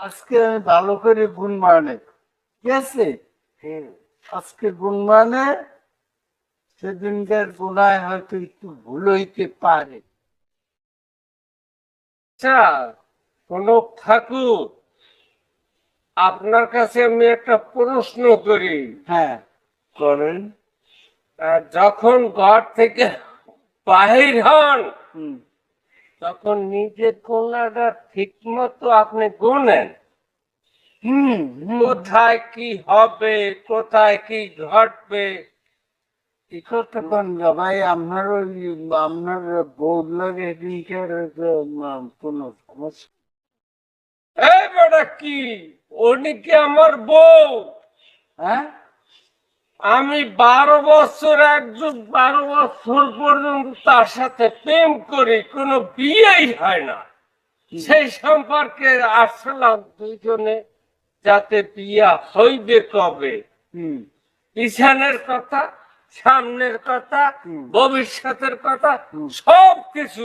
আজকে আমি ভালো করে গুণ মানে। ঠিক আছে? আজকে গুণ মানে সেদিনকার গুণায় হয়তো একটু ভুল হইতে পারে। আচ্ছা কনক ঠাকুর আপনার কাছে আমি একটা প্রশ্ন করি। হ্যাঁ। করেন। যখন ঘর থেকে বাহির হন হুম। তখন নিজের কোনাটা ঠিক মতো আপনি গুনেন। কোথায় কি হবে কোথায় কি ঘটবে? কি করতে পারেন ভাই? আপনার ওই আপনার বউ লাগে এদিনকার কোনো সমস্যা। এই বেটা কি? উনি কি আমার বউ? হ্যাঁ? আমি বারো বছর এক যুগ বারো বছর পর্যন্ত তার সাথে প্রেম করি কোনো বিয়েই হয় না। সেই সম্পর্কে আসলাম দুইজনে যাতে বিয়া হইবে কবে। পিছনের কথা সামনের কথা ভবিষ্যতের কথা। সব কিছু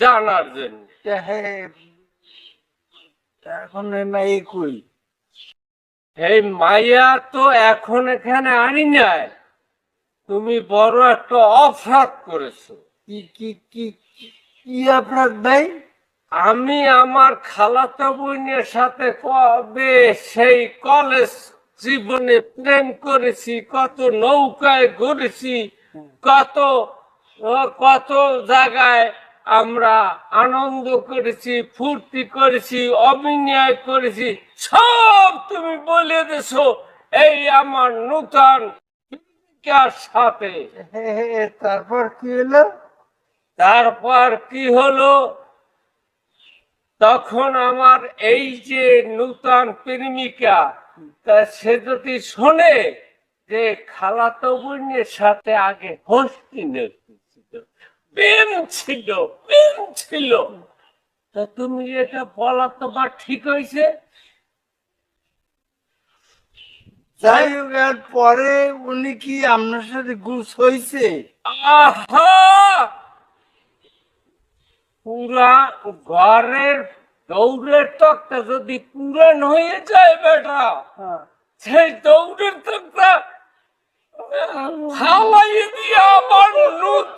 জানার জন্য। হ্যাঁ এখন নাই কই? এই মাইয়া তো এখন এখানে আনি নাই। তুমি বড় একটা অপরাধ করেছ। কি কি কি কি- আপনার ভাই? আমি আমার খালাতো বোনের সাথে কবে সেই কলেজ জীবনে প্রেম করেছি কত নৌকায় ঘুরেছি কত কত জায়গায় আমরা আনন্দ করেছি ফুর্তি করেছি অভিনয় করেছি। সব তুমি বলে দেছো এই আমার নূতন সাথে। তারপর কি হলো? তারপর কি হলো? তখন আমার এই যে নূতন প্রেমিকা তা সে যদি শোনে যে খালাতো বোনের সাথে আগে হস্তি ছিল প্রেম ছিল প্রেম ছিল। তা তুমি এটা বলা তোমার ঠিক হয়েছে? যাই হোক এর পরে উনি কি আপনার সাথে গুছ হয়েছে? আহা! পুরা ঘরের দৌড়ের তক্তা যদি পুরান হয়ে যায় বেটা সেই দৌড়ের তক্তা হালাই দিয়ে আবার নতুন